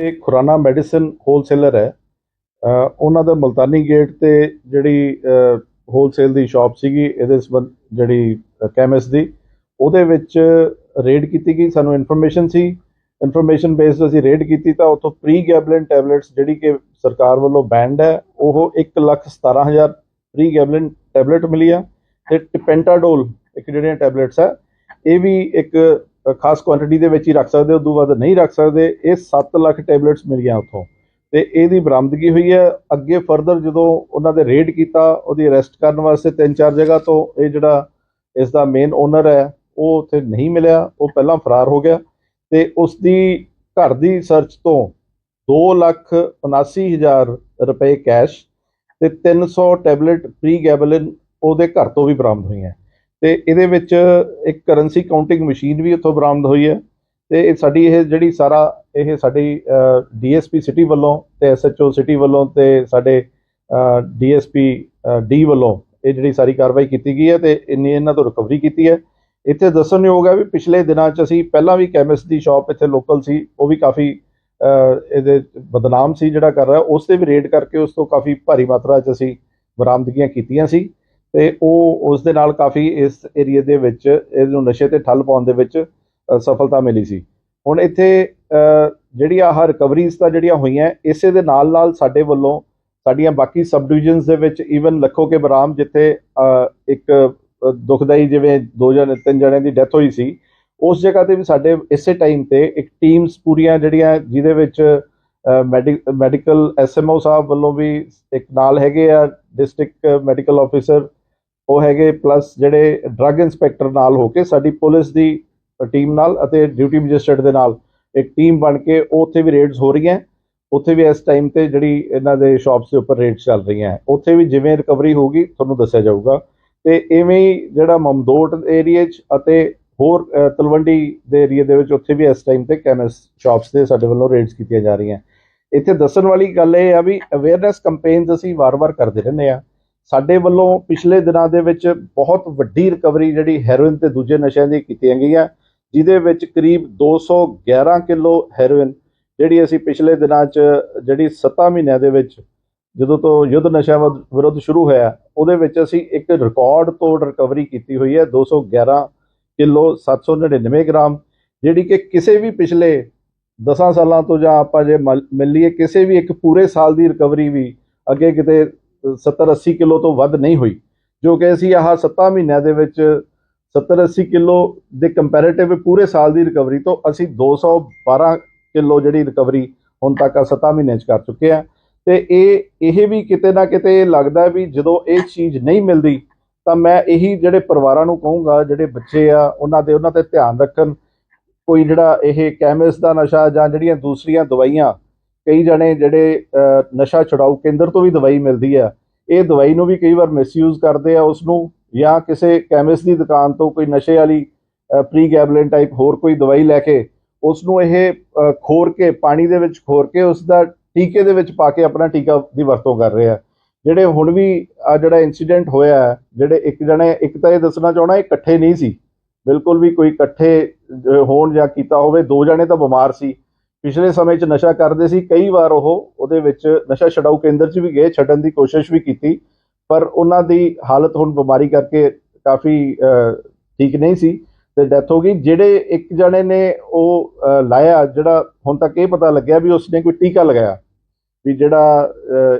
ਇਹ Khurana medicine wholesaler ਹੈ। ਉਹਨਾਂ ਦਾ ਮਲਤਾਨੀ ਗੇਟ ਤੇ ਜਿਹੜੀ ਹੋਲਸੇਲ ਦੀ ਸ਼ਾਪ ਸੀਗੀ, ਇਹਦੇ ਸੰਬੰਧ ਜਿਹੜੀ ਕੈਮਿਸਟ ਦੀ, ਉਹਦੇ ਵਿੱਚ ਰੇਡ ਕੀਤੀ ਗਈ। ਸਾਨੂੰ ਇਨਫੋਰਮੇਸ਼ਨ ਸੀ। ਇਨਫੋਰਮੇਸ਼ਨ ਬੇਸਡ ਅਸੀਂ ਰੇਡ ਕੀਤੀ ਤਾਂ ਉੱਥੋਂ ਪ੍ਰੀ ਗੈਬਲਿਨ ਟੈਬਲੇਟਸ ਜਿਹੜੀ ਕਿ ਸਰਕਾਰ ਵੱਲੋਂ ਬੈਂਡ ਹੈ, ਉਹ 117000 ਪ੍ਰੀ ਗੈਬਲਿਨ ਟੈਬਲੇਟ ਮਿਲੀ ਆ। ਤੇ ਟਿਪੈਂਟਾਡੋਲ ਇੱਕ ਜਿਹੜੀਆਂ ਟੈਬਲੇਟਸ ਹੈ ਇਹ ਵੀ ਇੱਕ ਖਾਸ ਕੁਆਂਟੀਟੀ ਦੇ ਵਿੱਚ ਹੀ ਰੱਖ ਸਕਦੇ ਉਦੋਂ ਵੱਧ ਨਹੀਂ ਰੱਖ ਸਕਦੇ, ਇਹ 7 ਲੱਖ ਟੈਬਲੇਟਸ ਮਿਲੀਆਂ ਉੱਥੋਂ। ਤੇ ਇਹਦੀ ਬਰਾਮਦਗੀ ਹੋਈ ਹੈ, ਅੱਗੇ ਫਰਦਰ ਜਦੋਂ ਉਹਨਾਂ ਦੇ ਰੇਡ ਕੀਤਾ, ਉਹਦੀ ਅਰੈਸਟ ਕਰਨ ਵਾਸਤੇ ਤਿੰਨ ਚਾਰ ਜਗ੍ਹਾ ਤੋਂ, ਇਹ ਜਿਹੜਾ ਇਸ ਦਾ ਮੇਨ ਓਨਰ ਹੈ, ਉਹ ਉੱਥੇ ਨਹੀਂ ਮਿਲਿਆ, ਉਹ ਪਹਿਲਾਂ ਫਰਾਰ ਹੋ ਗਿਆ। ਤੇ ਉਸ ਦੀ ਘਰ ਦੀ ਸਰਚ ਤੋਂ 279000 ਰੁਪਏ ਕੈਸ਼ ਤੇ 300 ਟੈਬਲੇਟ ਪ੍ਰੀ ਗੈਬਲਿਨ ਉਹਦੇ ਘਰ ਤੋਂ ਵੀ ਬਰਾਮਦ ਹੋਈਆਂ। ਤੇ ਇਹਦੇ ਵਿੱਚ ਇੱਕ ਕਰੰਸੀ ਕਾਊਂਟਿੰਗ ਮਸ਼ੀਨ ਵੀ ਉੱਥੋਂ ਬਰਾਮਦ ਹੋਈ ਹੈ ਤੇ ਇਹ ਸਾਡੀ ਇਹ ਜਿਹੜੀ ਸਾਰਾ ਇਹ ਸਾਡੀ ਡੀਐਸਪੀ ਸਿਟੀ ਵੱਲੋਂ ਤੇ ਐਸਐਚਓ ਸਿਟੀ ਵੱਲੋਂ ਤੇ ਸਾਡੇ ਡੀਐਸਪੀ ਡੀ ਵੱਲੋਂ ਇਹ ਜਿਹੜੀ ਸਾਰੀ ਕਾਰਵਾਈ ਕੀਤੀ ਗਈ ਹੈ ਤੇ ਇੰਨੀ ਇਹਨਾਂ ਤੋਂ ਰਿਕਵਰੀ ਕੀਤੀ ਹੈ। ਇੱਥੇ ਦੱਸਣਯੋਗ ਹੈ ਵੀ ਪਿਛਲੇ ਦਿਨਾਂ 'ਚ ਅਸੀਂ ਪਹਿਲਾਂ ਵੀ ਕੈਮਿਸਟ ਦੀ ਸ਼ਾਪ ਇੱਥੇ ਲੋਕਲ ਸੀ, ਉਹ ਵੀ ਕਾਫੀ ਇਹਦੇ ਬਦਨਾਮ ਸੀ ਜਿਹੜਾ ਕਰ ਰਿਹਾ, ਉਸ ਤੇ ਵੀ ਰੇਡ ਕਰਕੇ ਉਸ ਤੋਂ ਕਾਫੀ ਭਾਰੀ ਮਾਤਰਾ 'ਚ ਅਸੀਂ ਬਰਾਮਦਗੀਆਂ ਕੀਤੀਆਂ ਸੀ। ਤੇ ਉਹ ਉਸ ਦੇ ਨਾਲ ਕਾਫੀ ਇਸ ਏਰੀਆ ਦੇ ਵਿੱਚ ਇਹਨੂੰ ਨਸ਼ੇ ਤੇ ਠੱਲ ਪਾਉਣ ਦੇ ਵਿੱਚ ਸਫਲਤਾ ਮਿਲੀ ਸੀ। ਹੁਣ ਇੱਥੇ ਅ, ਜਿਹੜੀ ਆਹ ਰਿਕਵਰੀਜ਼ ਤਾਂ ਜਿਹੜੀਆਂ ਹੋਈਆਂ ਇਸੇ ਦੇ ਨਾਲ ਨਾਲ ਸਾਡੇ ਵੱਲੋਂ ਸਾਡੀਆਂ ਬਾਕੀ ਸਬ ਡਿਵੀਜ਼ਨਸ ਦੇ ਵਿੱਚ ਈਵਨ ਲੱਖੋ ਕੇ ਬਰਾਮ ਜਿੱਥੇ ਇੱਕ ਅ, ਦੁਖਦਾਈ ਜਿਵੇਂ ਦੋ ਜਣੇ ਤਿੰਨ ਜਣਿਆਂ ਦੀ ਡੈਥ ਹੋਈ ਸੀ ਉਸ ਜਗ੍ਹਾ ਤੇ ਵੀ ਸਾਡੇ ਇਸੇ ਟਾਈਮ ਤੇ ਇੱਕ ਟੀਮਸ ਪੂਰੀਆਂ ਜਿਹੜੀਆਂ ਜਿਹਦੇ ਵਿੱਚ ਮੈਡੀਕਲ ਐਸਐਮਓ ਸਾਹਿਬ ਵੱਲੋਂ ਵੀ ਇੱਕ ਨਾਲ ਹੈਗੇ ਆ ਡਿਸਟ੍ਰਿਕਟ ਮੈਡੀਕਲ ਆਫੀਸਰ ਉਹ ਹੈਗੇ ਪਲੱਸ ਜਿਹੜੇ ਡਰੱਗ ਇਨਸਪੈਕਟਰ ਨਾਲ ਹੋ ਕੇ ਸਾਡੀ ਪੁਲਿਸ ਦੀ ਟੀਮ ਨਾਲ ਅਤੇ ਡਿਊਟੀ ਮੈਜਿਸਟਰੇਟ ਦੇ ਨਾਲ ਇੱਕ ਟੀਮ ਬਣ ਕੇ ਉਹ ਉੱਥੇ ਵੀ ਰੇਡਸ ਹੋ ਰਹੀਆਂ। ਉੱਥੇ ਵੀ ਇਸ ਟਾਈਮ ਤੇ ਜਿਹੜੀ ਇਹਨਾਂ ਦੇ ਸ਼ਾਪਸ ਦੇ ਉੱਪਰ ਰੇਡਸ ਚੱਲ ਰਹੀਆਂ। ਉੱਥੇ ਵੀ ਜਿਵੇਂ ਰਿਕਵਰੀ ਹੋਊਗੀ, ਤੁਹਾਨੂੰ ਦੱਸਿਆ ਜਾਊਗਾ। ਤੇ ਇਵੇਂ ਹੀ ਜਿਹੜਾ ਮਮਦੋਟ ਏਰੀਆ 'ਚ ਅਤੇ ਹੋਰ ਤਲਵੰਡੀ ਦੇ ਏਰੀਆ ਦੇ ਵਿੱਚ ਉੱਥੇ ਵੀ ਇਸ ਟਾਈਮ ਤੇ ਕੈਮਿਸਟ ਸ਼ਾਪਸ ਦੇ ਸਾਡੇ ਵੱਲੋਂ ਰੇਡਸ ਕੀਤੀਆਂ ਜਾ ਰਹੀਆਂ। ਇੱਥੇ ਦੱਸਣ ਵਾਲੀ ਗੱਲ ਇਹ ਆ ਵੀ ਅਵੇਅਰਨੈਸ ਕੈਂਪੇਨਸ ਅਸੀਂ ਵਾਰ-ਵਾਰ ਕਰਦੇ ਰਹਿੰਦੇ ਆ। ਸਾਡੇ ਵੱਲੋਂ ਪਿਛਲੇ ਦਿਨਾਂ ਦੇ ਵਿੱਚ ਬਹੁਤ ਵੱਡੀ ਰਿਕਵਰੀ ਜਿਹੜੀ ਹੈਰੋਇਨ ਤੇ ਦੂਜੇ ਨਸ਼ਿਆਂ ਦੀ ਕੀਤੀਆਂ ਗਈਆਂ, ਜਿਹਦੇ ਵਿੱਚ ਕਰੀਬ 211 ਕਿਲੋ ਹੈਰੋਇਨ ਜਿਹੜੀ ਅਸੀਂ ਪਿਛਲੇ ਦਿਨਾਂ 'ਚ ਜਿਹੜੀ 7 ਮਹੀਨਿਆਂ ਦੇ ਵਿੱਚ ਜਦੋਂ ਤੋਂ ਯੁੱਧ ਨਸ਼ਾ ਵਿਰੁੱਧ- ਵਿਰੁੱਧ ਸ਼ੁਰੂ ਹੋਇਆ, ਉਹਦੇ ਵਿੱਚ ਅਸੀਂ ਇੱਕ ਰਿਕਾਰਡ ਤੋੜ ਰਿਕਵਰੀ ਕੀਤੀ ਹੋਈ ਹੈ 211 ਕਿਲੋ 799 ਗ੍ਰਾਮ, ਜਿਹੜੀ ਕਿ ਕਿਸੇ ਵੀ ਪਿਛਲੇ 10 ਸਾਲਾਂ ਤੋਂ ਜਾਂ ਆਪਾਂ ਜੇ ਮਲ- ਮਿਲ ਲਈਏ, ਕਿਸੇ ਵੀ ਇੱਕ ਪੂਰੇ ਸਾਲ ਦੀ ਰਿਕਵਰੀ ਵੀ ਅੱਗੇ ਕਿਤੇ 70 80 ਕਿਲੋ ਤੋਂ ਵੱਧ ਨਹੀਂ ਹੋਈ, ਜੋ ਕਿ ਅਸੀਂ ਆਹ 7 ਮਹੀਨਿਆਂ ਦੇ ਵਿੱਚ 70 80 ਕਿਲੋ ਦੇ ਕੰਪੈਰੀਟਿਵ ਪੂਰੇ ਸਾਲ ਦੀ ਰਿਕਵਰੀ ਤੋਂ ਅਸੀਂ 212 ਕਿਲੋ ਜਿਹੜੀ ਰਿਕਵਰੀ ਹੁਣ ਤੱਕ ਆ 7 ਮਹੀਨਿਆਂ ਚ ਕਰ ਚੁੱਕੇ ਆ ਤੇ ਇਹ ਇਹ ਵੀ ਕਿਤੇ ਨਾ ਕਿਤੇ ਲੱਗਦਾ ਵੀ ਜਦੋਂ ਇਹ ਚੀਜ਼ ਨਹੀਂ ਮਿਲਦੀ, ਤਾਂ ਮੈਂ ਇਹੀ ਜਿਹੜੇ ਪਰਿਵਾਰਾਂ ਨੂੰ ਕਹੂੰਗਾ, ਜਿਹੜੇ ਬੱਚੇ ਆ, ਉਹਨਾਂ ਦੇ, ਉਹਨਾਂ ਤੇ ਧਿਆਨ ਰੱਖਣ। ਕੋਈ ਜਿਹੜਾ ਇਹ ਕੈਮਿਸ ਦਾ ਨਸ਼ਾ ਜਾਂ ਜਿਹੜੀਆਂ ਦੂਸਰੀਆਂ ਦਵਾਈਆਂ ਕਈ ਜਣੇ ਜਿਹੜੇ ਨਸ਼ਾ ਛੁਡਾਊ ਕੇਂਦਰ ਤੋਂ ਵੀ ਦਵਾਈ ਮਿਲਦੀ ਆ, ਇਹ ਦਵਾਈ ਨੂੰ ਵੀ ਕਈ ਵਾਰ ਮਿਸਯੂਜ਼ ਕਰਦੇ ਆ ਉਸ ਨੂੰ ਜਾਂ ਕਿਸੇ ਕੈਮਿਸਟ ਦੀ ਦੁਕਾਨ ਤੋਂ ਕੋਈ ਨਸ਼ੇ ਵਾਲੀ ਪ੍ਰੀ ਗੈਬਲਿਨ ਟਾਈਪ ਹੋਰ ਕੋਈ ਦਵਾਈ ਲੈ ਕੇ ਉਸ ਨੂੰ ਇਹ ਖੋਰ ਕੇ, ਪਾਣੀ ਦੇ ਵਿੱਚ ਖੋਰ ਕੇ ਉਸ ਦਾ ਟੀਕੇ ਦੇ ਵਿੱਚ ਪਾ ਕੇ ਆਪਣਾ ਟੀਕਾ ਦੀ ਵਰਤੋਂ ਕਰ ਰਹੇ ਆ। ਜਿਹੜੇ ਹੁਣ ਵੀ ਆ ਜਿਹੜਾ ਇਨਸੀਡੈਂਟ ਹੋਇਆ, ਜਿਹੜੇ ਇੱਕ ਜਣੇ, ਇੱਕ ਤਾਂ ਇਹ ਦੱਸਣਾ ਚਾਹਣਾ ਇਹ ਇਕੱਠੇ ਨਹੀਂ ਸੀ। ਬਿਲਕੁਲ ਵੀ ਕੋਈ ਇਕੱਠੇ ਹੋਣ ਜਾਂ ਕੀਤਾ ਹੋਵੇ, ਦੋ ਜਣੇ ਤਾਂ ਬਿਮਾਰ ਸੀ। ਪਿਛਲੇ ਸਮੇਂ 'ਚ ਨਸ਼ਾ ਕਰਦੇ ਸੀ, ਕਈ ਵਾਰ ਉਹ ਉਹਦੇ ਵਿੱਚ ਨਸ਼ਾ ਛਡਾਊ ਕੇਂਦਰ 'ਚ ਵੀ ਗਏ, ਛੱਡਣ ਦੀ ਕੋਸ਼ਿਸ਼ ਵੀ ਕੀਤੀ, ਪਰ ਉਹਨਾਂ ਦੀ ਹਾਲਤ ਹੁਣ ਬਿਮਾਰੀ ਕਰਕੇ ਕਾਫੀ ਠੀਕ ਨਹੀਂ ਸੀ ਤੇ ਡੈਥ ਹੋ ਗਈ। ਜਿਹੜੇ ਇੱਕ ਜਣੇ ਨੇ ਉਹ ਲਾਇਆ, ਜਿਹੜਾ ਹੁਣ ਤੱਕ ਇਹ ਪਤਾ ਲੱਗਿਆ ਵੀ ਉਸਨੇ ਕੋਈ ਟੀਕਾ ਲਗਾਇਆ, ਵੀ ਜਿਹੜਾ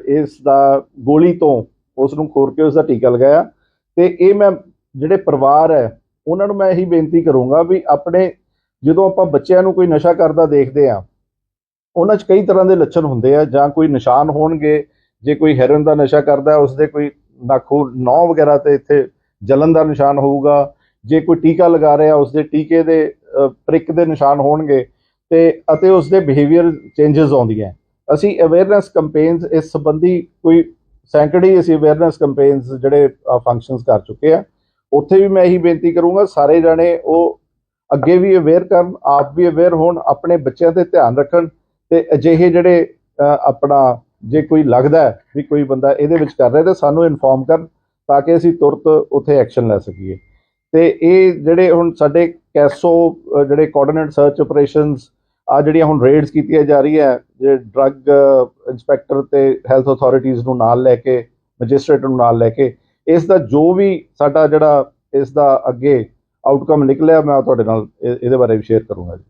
ਇਸ ਦਾ ਗੋਲੀ ਤੋਂ ਉਸ ਨੂੰ ਖੋਰ ਕੇ ਉਸ ਦਾ ਟੀਕਾ ਲਗਾਇਆ। ਤੇ ਇਹ ਮੈਂ, ਜਿਹੜੇ ਪਰਿਵਾਰ ਹੈ, ਉਹਨਾਂ ਨੂੰ ਮੈਂ ਇਹੀ ਬੇਨਤੀ ਕਰੂੰਗਾ ਵੀ ਆਪਣੇ ਜਦੋਂ ਆਪਾਂ ਬੱਚਿਆਂ ਨੂੰ ਕੋਈ ਨਸ਼ਾ ਕਰਦਾ ਦੇਖਦੇ ਆ ਉਹਨਾਂ 'ਚ ਕਈ ਤਰ੍ਹਾਂ ਦੇ ਲੱਛਣ ਹੁੰਦੇ ਆ ਜਾਂ ਕੋਈ ਨਿਸ਼ਾਨ ਹੋਣਗੇ ਜੇ ਕੋਈ ਹੈਰੋਇਨ ਦਾ ਨਸ਼ਾ ਕਰਦਾ ਹੈ, ਉਸਦੇ ਕੋਈ ਨਾਖੂ ਨੌ ਵਗੈਰਾ ਤੇ ਇੱਥੇ ਜਲਨ ਦਾ ਨਿਸ਼ਾਨ ਹੋਊਗਾ। ਜੇ ਕੋਈ ਟੀਕਾ ਲਗਾ ਰਿਹਾ ਉਸਦੇ ਟੀਕੇ ਦੇ ਪ੍ਰਿਕ ਦੇ ਨਿਸ਼ਾਨ ਹੋਣਗੇ ਤੇ ਅਤੇ ਉਸਦੇ ਬਿਹੇਵੀਅਰ ਚੇਂਜਸ ਆਉਂਦੀਆਂ। ਅਸੀਂ ਅਵੇਅਰਨੈਸ ਕੈਂਪੇਨਸ ਇਸ ਸੰਬੰਧੀ ਕੋਈ ਸੈਂਕੜੇ ਅਸੀਂ ਅਵੇਅਰਨੈਸ ਕੈਂਪੇਨਸ ਜਿਹੜੇ ਫੰਕਸ਼ਨਸ ਕਰ ਚੁੱਕੇ ਆ। ਉੱਥੇ ਵੀ ਮੈਂ ਇਹੀ ਬੇਨਤੀ ਕਰੂੰਗਾ ਸਾਰੇ ਜਣੇ ਉਹ ਅੱਗੇ ਵੀ ਅਵੇਅਰ ਕਰਨ ਆਪ ਵੀ ਅਵੇਅਰ ਹੋਣ ਆਪਣੇ ਬੱਚਿਆਂ ਤੇ ਧਿਆਨ ਰੱਖਣ ਤੇ ਅਜਿਹੇ ਜਿਹੜੇ ਆਪਣਾ ਜੇ ਕੋਈ ਲੱਗਦਾ ਵੀ ਕੋਈ ਬੰਦਾ ਇਹਦੇ ਵਿੱਚ ਕਰ ਰਿਹਾ, ਤਾਂ ਸਾਨੂੰ ਇਨਫੋਰਮ ਕਰਨ ਤਾਂ ਕਿ ਅਸੀਂ ਤੁਰਤ ਉੱਥੇ ਐਕਸ਼ਨ ਲੈ ਸਕੀਏ। ਤੇ ਇਹ ਜਿਹੜੇ ਹੁਣ ਸਾਡੇ ਕੈਸੋ ਜਿਹੜੇ ਕੋਆਰਡੀਨੇਟ ਸਰਚ ਆਪਰੇਸ਼ਨਸ ਆ ਜਿਹੜੀਆਂ ਹੁਣ ਰੇਡਸ ਕੀਤੀਆਂ ਜਾ ਰਹੀ ਹੈ ਜੇ ਡਰੱਗ ਇੰਸਪੈਕਟਰ ਤੇ ਹੈਲਥ ਅਥਾਰਟੀਜ਼ ਨੂੰ ਨਾਲ ਲੈ ਕੇ ਮੈਜਿਸਟ੍ਰੇਟ ਨੂੰ ਨਾਲ ਲੈ ਕੇ, ਇਸ ਦਾ ਜੋ ਵੀ ਸਾਡਾ ਜਿਹੜਾ, ਇਸ ਦਾ ਅੱਗੇ ਆਊਟਕਮ ਨਿਕਲਿਆ, ਮੈਂ ਤੁਹਾਡੇ ਨਾਲ ਇਹਦੇ ਬਾਰੇ ਵੀ ਸ਼ੇਅਰ ਕਰੂੰਗਾ ਜੀ।